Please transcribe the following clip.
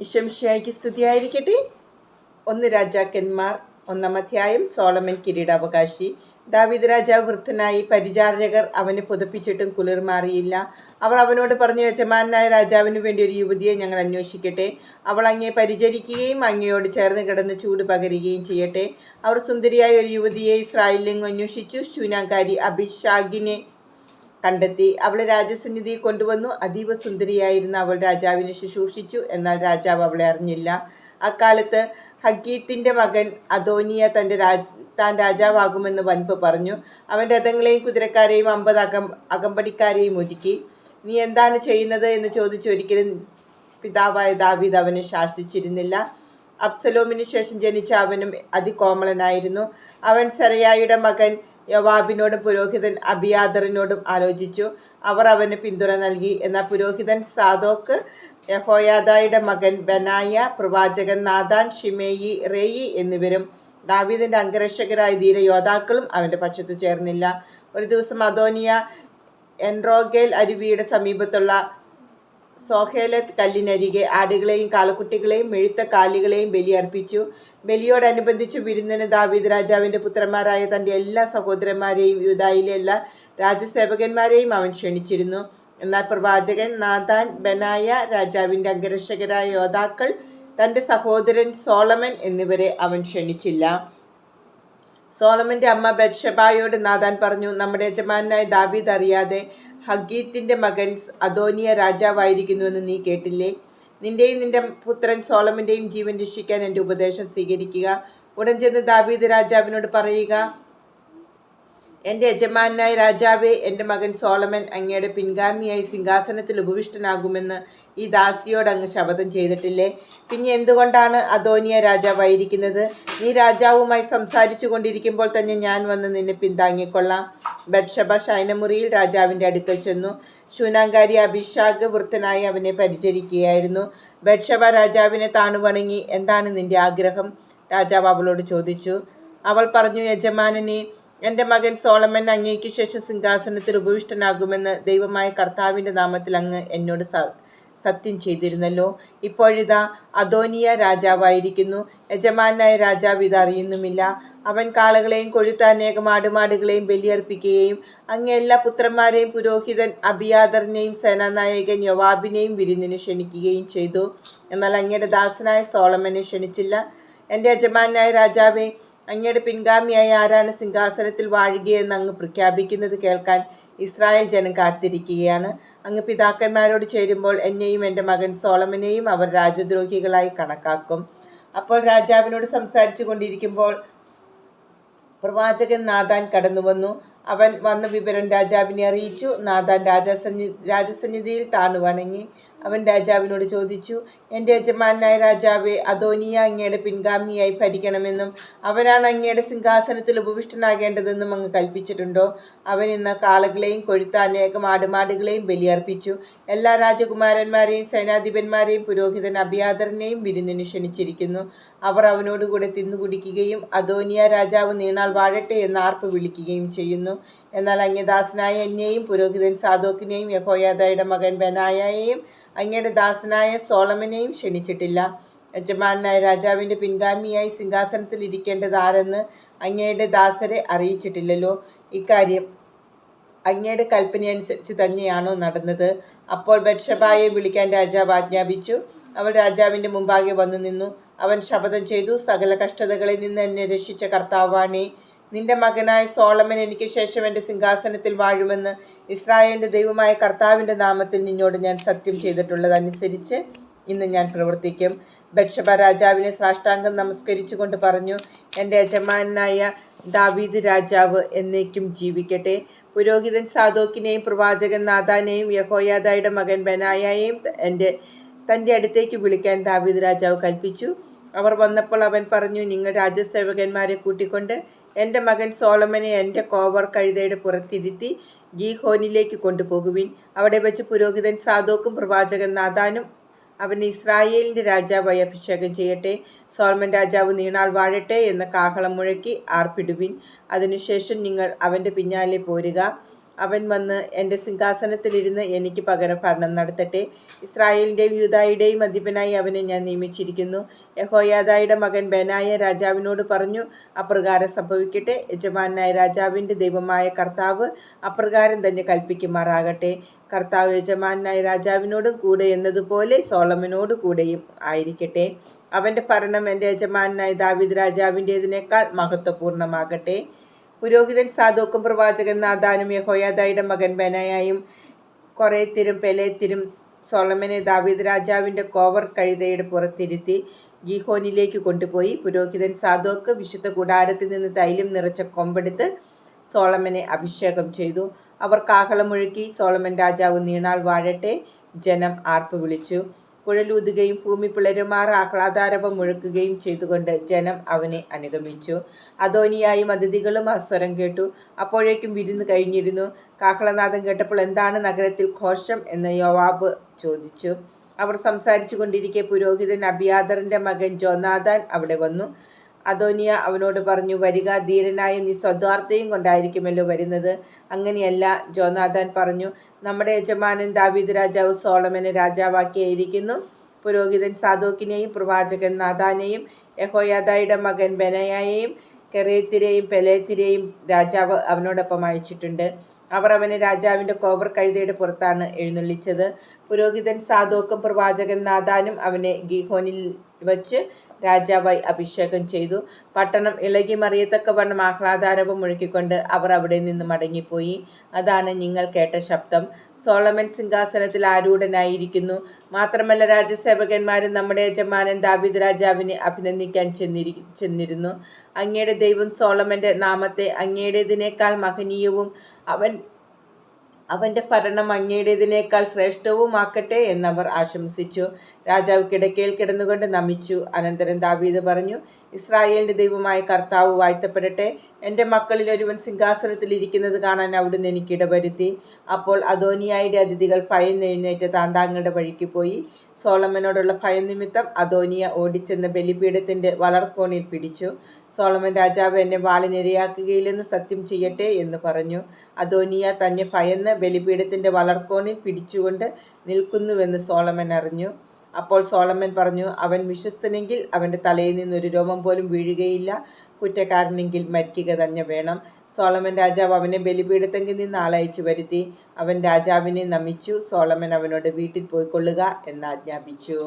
ഇശംഷായിക്ക് സ്തുതിയായിരിക്കട്ടെ. ഒന്ന് രാജാക്കന്മാർ ഒന്നാം അധ്യായം സോളമൻ കിരീടാവകാശി. ദാവിദ് രാജാവ് വൃദ്ധനായി പരിചാരകർ അവനെ പുതപ്പിച്ചിട്ടും കുളിർ മാറിയില്ല. അവർ അവനോട് പറഞ്ഞു യജമാനായ രാജാവിന് വേണ്ടി ഒരു യുവതിയെ ഞങ്ങൾ അന്വേഷിക്കട്ടെ. അവൾ അങ്ങയെ പരിചരിക്കുകയും അങ്ങയോട് ചേർന്ന് കിടന്ന് ചൂട് പകരുകയും ചെയ്യട്ടെ. അവർ സുന്ദരിയായ ഒരു യുവതിയെ ഇസ്രായേലിലെങ്ങും അന്വേഷിച്ചു. ശൂനാകാരി അഭിഷാഗിനെ കണ്ടെത്തി. അവളെ രാജസന്നിധി കൊണ്ടുവന്നു. അതീവ സുന്ദരിയായിരുന്ന അവൾ രാജാവിനെ ശുശ്രൂഷിച്ചു. എന്നാൽ രാജാവ് അവളെ അറിഞ്ഞില്ല. അക്കാലത്ത് ഹഗീത്തിന്റെ മകൻ അദോനിയ തന്റെ രാജ താൻ രാജാവാകുമെന്ന് വൻപ് പറഞ്ഞു. അവൻ രഥങ്ങളെയും കുതിരക്കാരെയും അമ്പത് അകം അകമ്പടിക്കാരെയും ഒരുക്കി. നീ എന്താണ് ചെയ്യുന്നത്? എന്ന് ചോദിച്ചൊരിക്കലും പിതാവായ ദാവീദ് അവനെ ശാസിച്ചിരുന്നില്ല. അബ്സലോമിന് ശേഷം ജനിച്ച അവനും അതികോമളനായിരുന്നു. അവൻ സെറയായുടെ മകൻ യോവാബിനോടും പുരോഹിതൻ അബിയാദറിനോടും ആലോചിച്ചു. അവർ അവന് പിന്തുണ നൽകി. എന്നാൽ പുരോഹിതൻ സാദോക്ക് യഹോയാദായുടെ മകൻ ബനായ പ്രവാചകൻ നാദാൻ ഷിമേയി റേയി എന്നിവരും ദാവീദിന്റെ അംഗരക്ഷകരായ ധീര യോദ്ധാക്കളും അവന്റെ പക്ഷത്ത് ചേർന്നില്ല. ഒരു ദിവസം അദോനിയ എൻറോഗേൽ അരുവിയുടെ സമീപത്തുള്ള സോഹേലത്ത് കല്ലിനരികെ ആടുകളെയും കാളക്കുട്ടികളെയും മെഴുത്ത കാലികളെയും ബലിയർപ്പിച്ചു. ബലിയോടനുബന്ധിച്ച് വിരുന്നിന് ദാവീദ് രാജാവിന്റെ പുത്രന്മാരായ തന്റെ എല്ലാ സഹോദരന്മാരെയും യൂതായിലെ എല്ലാ രാജസേവകന്മാരെയും അവൻ ക്ഷണിച്ചിരുന്നു. എന്നാൽ പ്രവാചകൻ നാഥാൻ ബനായ രാജാവിന്റെ അംഗരക്ഷകരായ യോദ്ധാക്കൾ തന്റെ സഹോദരൻ സോളമൻ എന്നിവരെ അവൻ ക്ഷണിച്ചില്ല. സോളമന്റെ അമ്മ ബത്ഷബായോട് നാഥാൻ പറഞ്ഞു നമ്മുടെ യജമാനായ ദാവീദ് അറിയാതെ ഹഗീത്തിന്റെ മകൻ അദോനിയ രാജാവായിരിക്കുന്നുവെന്ന് നീ കേട്ടില്ലേ? നിന്റെയും നിന്റെ പുത്രൻ സോളമന്റെയും ജീവൻ രക്ഷിക്കാൻ എന്റെ ഉപദേശം സ്വീകരിക്കുക. ഉടൻ ചെന്ന് ദാവീദ് രാജാവിനോട് പറയുക എന്റെ യജമാനായ രാജാവേ എന്റെ മകൻ സോളമൻ അങ്ങയുടെ പിൻഗാമിയായി സിംഹാസനത്തിൽ ഉപവിഷ്ടനാകുമെന്ന് ഈ ദാസിയോട് അങ്ങ് ശപഥം ചെയ്തിട്ടില്ലേ? പിന്നെ എന്തുകൊണ്ടാണ് അദോനിയ രാജാവായിരിക്കുന്നത്? നീ രാജാവുമായി സംസാരിച്ചു കൊണ്ടിരിക്കുമ്പോൾ തന്നെ ഞാൻ വന്ന് നിന്നെ പിന്താങ്ങിക്കൊള്ളാം. ബഡ്ഷബ ശൈനമുറിയിൽ രാജാവിന്റെ അടുക്കൽ ചെന്നു. ശൂനാങ്കാരി അഭിഷാഖ് വൃത്തനായി അവനെ പരിചരിക്കുകയായിരുന്നു. ബഡ്ഷബ രാജാവിനെ താണു വണങ്ങി എന്താണ് നിന്റെ ആഗ്രഹം? രാജാവ് അവളോട് ചോദിച്ചു. അവൾ പറഞ്ഞു യജമാനനെ എന്റെ മകൻ സോളമൻ അങ്ങേക്ക് ശേഷം സിംഹാസനത്തിൽ ഉപവിഷ്ടനാകുമെന്ന് ദൈവമായ കർത്താവിന്റെ നാമത്തിൽ അങ്ങ് എന്നോട് സത്യം ചെയ്തിരുന്നല്ലോ. ഇപ്പോഴിതാ അദോനിയ രാജാവായിരിക്കുന്നു. യജമാനായ രാജാവ് ഇത് അറിയുന്നുമില്ല. അവൻ കാളകളെയും കൊഴുത്ത അനേകം ആടുമാടുകളെയും ബലിയർപ്പിക്കുകയും അങ്ങ് എല്ലാ പുത്രന്മാരെയും പുരോഹിതൻ അബിയാദറിനെയും സേനാനായകൻ യോവാബിനെയും വിരുന്നിന് ക്ഷണിക്കുകയും ചെയ്തു. എന്നാൽ അങ്ങയുടെ ദാസനായ സോളമനെ ക്ഷണിച്ചില്ല. എന്റെ യജമാനായ രാജാവെ അങ്ങയുടെ പിൻഗാമിയായി ആരാണ് സിംഹാസനത്തിൽ വാഴുകയെന്ന് അങ്ങ് പ്രഖ്യാപിക്കുന്നത് കേൾക്കാൻ ഇസ്രായേൽ ജനം കാത്തിരിക്കുകയാണ്. അങ്ങ് പിതാക്കന്മാരോട് ചേരുമ്പോൾ എന്നെയും എന്റെ മകൻ സോളമനെയും അവർ രാജദ്രോഹികളായി കണക്കാക്കും. അപ്പോൾ രാജാവിനോട് സംസാരിച്ചു കൊണ്ടിരിക്കുമ്പോൾ പ്രവാചകൻ നാദാൻ കടന്നു വന്നു അവൻ വന്ന വിവരം രാജാവിനെ അറിയിച്ചു. നാഥാൻ രാജസന്നി രാജസന്നിധിയിൽ താണു വണങ്ങി. അവൻ രാജാവിനോട് ചോദിച്ചു എന്റെ യജമാനായ രാജാവെ അദോനിയ അങ്ങയുടെ പിൻഗാമിയായി ഭരിക്കണമെന്നും അവനാണ് അങ്ങയുടെ സിംഹാസനത്തിൽ ഉപവിഷ്ടനാകേണ്ടതെന്നും അങ്ങ് കൽപ്പിച്ചിട്ടുണ്ടോ? അവൻ ഇന്ന് കാളകളെയും കൊഴുത്ത അനേകം ആടുമാടുകളെയും ബലിയർപ്പിച്ചു. എല്ലാ രാജകുമാരന്മാരെയും സേനാധിപന്മാരെയും പുരോഹിതൻ അഭിയാദറിനെയും വിരുന്നിന് ക്ഷണിച്ചിരിക്കുന്നു. അവർ അവനോടുകൂടെ തിന്നുകുടിക്കുകയും അദോനിയ രാജാവ് നീണാൾ വാഴട്ടെ എന്ന് ആർപ്പ് വിളിക്കുകയും ചെയ്യുന്നു. എന്നാൽ അങ്ങേദാസനായ എന്നെയും പുരോഹിതൻ സാധോക്കിനെയും യഹോയാദയുടെ മകൻ ബനായയെയും അങ്ങയുടെ ദാസനായ സോളമനെയും ക്ഷണിച്ചിട്ടില്ല. യജമാനായ രാജാവിന്റെ പിൻഗാമിയായി സിംഹാസനത്തിൽ ഇരിക്കേണ്ടത് ആരെന്ന് അങ്ങയുടെ ദാസരെ അറിയിച്ചിട്ടില്ലല്ലോ. ഇക്കാര്യം അങ്ങയുടെ കൽപ്പനയനുസരിച്ച് തന്നെയാണോ നടന്നത്. അപ്പോൾ ബത്ഷബായെ വിളിക്കാൻ രാജാവ് ആജ്ഞാപിച്ചു. അവൾ രാജാവിന്റെ മുമ്പാകെ വന്നു നിന്നു. അവൻ ശപഥം ചെയ്തു. സകല കഷ്ടതകളിൽ നിന്ന് എന്നെ രക്ഷിച്ച കർത്താവാണേ. നിന്റെ മകനായ സോളമൻ എനിക്ക് ശേഷം എന്റെ സിംഹാസനത്തിൽ വാഴുമെന്ന് ഇസ്രായേലിന്റെ ദൈവമായ കർത്താവിന്റെ നാമത്തിൽ നിന്നോട് ഞാൻ സത്യം ചെയ്തിട്ടുള്ളതനുസരിച്ച് ഇന്ന് ഞാൻ പ്രവർത്തിക്കും. ബക്ഷബ രാജാവിനെ സാഷ്ടാംഗം നമസ്കരിച്ചുകൊണ്ട് പറഞ്ഞു എന്റെ യജമാനായ ദാവീദ് രാജാവ് എന്നേക്കും ജീവിക്കട്ടെ. പുരോഹിതൻ സാദോക്കിനെയും പ്രവാചകൻ നാദാനെയും യഹോയാദായുടെ മകൻ ബനായയെയും എന്റെ തന്റെ അടുത്തേക്ക് വിളിക്കാൻ ദാവീദ് രാജാവ് കൽപ്പിച്ചു. അവർ വന്നപ്പോൾ അവൻ പറഞ്ഞു നിങ്ങൾ രാജസേവകന്മാരെ കൂട്ടിക്കൊണ്ട് എന്റെ മകൻ സോളമനെ എന്റെ കോവർ കഴുതയുടെ പുറത്തിരുത്തി ഗീഹോനിലേക്ക് കൊണ്ടുപോകുവിൻ. അവിടെ വെച്ച് പുരോഹിതൻ സാദോക്കും പ്രവാചകൻ നാദാനും അവൻ ഇസ്രായേലിന്റെ രാജാവായി അഭിഷേകം ചെയ്യട്ടെ. സോൾമൻ രാജാവ് നീണാൾ വാഴട്ടെ എന്ന് കാഹളം മുഴക്കി ആർപ്പിടുവിൻ. അതിനുശേഷം നിങ്ങൾ അവന്റെ പിന്നാലെ പോരുക. അവൻ വന്ന് എന്റെ സിംഹാസനത്തിലിരുന്ന് എനിക്ക് പകരം ഭരണം നടത്തട്ടെ. ഇസ്രായേലിന്റെയും യൂതായുടെയും അധിപനായി അവനെ ഞാൻ നിയമിച്ചിരിക്കുന്നു. യഹോയാദായുടെ മകൻ ബെനായ രാജാവിനോട് പറഞ്ഞു അപ്രകാരം സംഭവിക്കട്ടെ. യജമാനായ രാജാവിന്റെ ദൈവമായ കർത്താവ് അപ്രകാരം തന്നെ കൽപ്പിക്കുമാറാകട്ടെ. കർത്താവ് യജമാനായ രാജാവിനോടും കൂടെ എന്നതുപോലെ സോളമനോട് കൂടെയും ആയിരിക്കട്ടെ. അവന്റെ ഭരണം എന്റെ യജമാനായ ദാവിദ് രാജാവിന്റേതിനേക്കാൾ മഹത്വപൂർണമാകട്ടെ പുരോഹിതൻ സാധോക്കും പ്രവാചകൻ നാദാനും യഹോയാദായുടെ മകൻ ബനായായും കൊറേത്തിരും പെലേത്തിരും സോളമനെ ദാവീദ് രാജാവിന്റെ കോവർ കഴുതയുടെ പുറത്തിരുത്തി ഗീഹോനിലേക്ക് കൊണ്ടുപോയി. പുരോഹിതൻ സാധോക്ക് വിശുദ്ധ കൂടാരത്തിൽ നിന്ന് തൈലം നിറച്ച കൊമ്പെടുത്ത് സോളമനെ അഭിഷേകം ചെയ്തു. അവർ കാഹളമൊഴുക്കി സോളമൻ രാജാവ് നീണാൾ വാഴട്ടെ ജനം ആർപ്പ് വിളിച്ചു. കുഴലൂതുകയും ഭൂമി പിളരുമാർ ആഹ്ലാദാരവം മുഴക്കുകയും ചെയ്തുകൊണ്ട് ജനം അവനെ അനുഗമിച്ചു. അധോനിയായും അതിഥികളും ആ സ്വരം കേട്ടു. അപ്പോഴേക്കും വിരുന്ന് കഴിഞ്ഞിരുന്നു. കാഹ്ളനാഥം കേട്ടപ്പോൾ എന്താണ് നഗരത്തിൽ ഘോഷം എന്ന് യോവാബ് ചോദിച്ചു. അവർ സംസാരിച്ചു കൊണ്ടിരിക്കെ പുരോഹിതൻ അബിയാദറിന്റെ മകൻ ജോനാഥാൻ അവിടെ വന്നു. അദോനിയ അവനോട് പറഞ്ഞു വരിക ധീരനായ നീ സ്വദ്വാർത്ഥയും കൊണ്ടായിരിക്കുമല്ലോ വരുന്നത്. അങ്ങനെയല്ല ജോനാഥാൻ പറഞ്ഞു നമ്മുടെ യജമാനൻ ദാവീദ് രാജാവ് സോളമനെ രാജാവാക്കിയായിരിക്കുന്നു. പുരോഹിതൻ സാദോക്കിനെയും പ്രവാചകൻ നാഥാനെയും യഹോയാദായുടെ മകൻ ബനയായെയും കെറേത്തിരെയും പെലേത്തിരെയും രാജാവ് അവനോടൊപ്പം അയച്ചിട്ടുണ്ട്. അവർ അവനെ രാജാവിന്റെ കോവർ കഴുതയുടെ പുറത്താണ് എഴുന്നള്ളിച്ചത്. പുരോഹിതൻ സാധോക്കും പ്രവാചകൻ നാദാനും അവനെ ഗീഹോനിൽ വച്ച് രാജാവായി അഭിഷേകം ചെയ്തു. പട്ടണം ഇളകി മറിയത്തക്കവണ്ണം ആഹ്ലാദാരവം മുഴക്കിക്കൊണ്ട് അവർ അവിടെ നിന്ന് മടങ്ങിപ്പോയി. അതാണ് നിങ്ങൾ കേട്ട ശബ്ദം. സോളമൻ സിംഹാസനത്തിൽ ആരൂഢനായിരിക്കുന്നു. മാത്രമല്ല രാജസേവകന്മാരും നമ്മുടെ യജമാനൻ ദാവിദ് രാജാവിനെ അഭിനന്ദിക്കാൻ ചെന്നിരി ചെന്നിരുന്നു. അങ്ങയുടെ ദൈവം സോളമന്റെ നാമത്തെ അങ്ങയുടേതിനേക്കാൾ മഹനീയവും അവൻ അവന്റെ ഭരണം അങ്ങയുടേതിനേക്കാൾ ശ്രേഷ്ഠവുമാക്കട്ടെ എന്നവർ ആശംസിച്ചു. രാജാവ് കിടക്കയിൽ കിടന്നുകൊണ്ട് നമിച്ചു. അനന്തരം ദാവീദ് പറഞ്ഞു ഇസ്രായേലിന്റെ ദൈവമായ കർത്താവ് വാഴ്ത്തപ്പെടട്ടെ. എന്റെ മക്കളിൽ ഒരുവൻ സിംഹാസനത്തിൽ ഇരിക്കുന്നത് കാണാൻ അവിടുന്ന് എനിക്ക് ഇടവരുത്തി. അപ്പോൾ അദോനിയായുടെ അതിഥികൾ ഭയന്നെഴുന്നേറ്റ് താന്താങ്ങളുടെ വഴിക്ക് പോയി. സോളമനോടുള്ള ഭയം നിമിത്തം അദോനിയ ഓടിച്ചെന്ന് ബലിപീഠത്തിന്റെ വളർക്കോണിൽ പിടിച്ചു. സോളമൻ രാജാവ് എന്നെ വാളിനിരയാക്കുകയില്ലെന്ന് സത്യം ചെയ്യട്ടെ എന്ന് പറഞ്ഞു. അദോനിയ തന്നെ ഭയന്ന് ബലിപീഠത്തിന്റെ വളർക്കോണിൽ പിടിച്ചുകൊണ്ട് നിൽക്കുന്നുവെന്ന് സോളമൻ അറിഞ്ഞു. അപ്പോൾ സോളമൻ പറഞ്ഞു അവൻ വിശ്വസ്തനെങ്കിൽ അവന്റെ തലയിൽ നിന്നൊരു രോമം പോലും വീഴുകയില്ല. കുറ്റക്കാരനെങ്കിൽ മരിക്കുക തന്നെ വേണം സോളമൻ രാജാവ് അവനെ ബലിപീഠത്തെങ്കിൽ നിന്ന് ആളയച്ചു വരുത്തി. അവൻ രാജാവിനെ നമിച്ചു. സോളമൻ അവനോട് വീട്ടിൽ പോയിക്കൊള്ളുക എന്ന് ആജ്ഞാപിച്ചു.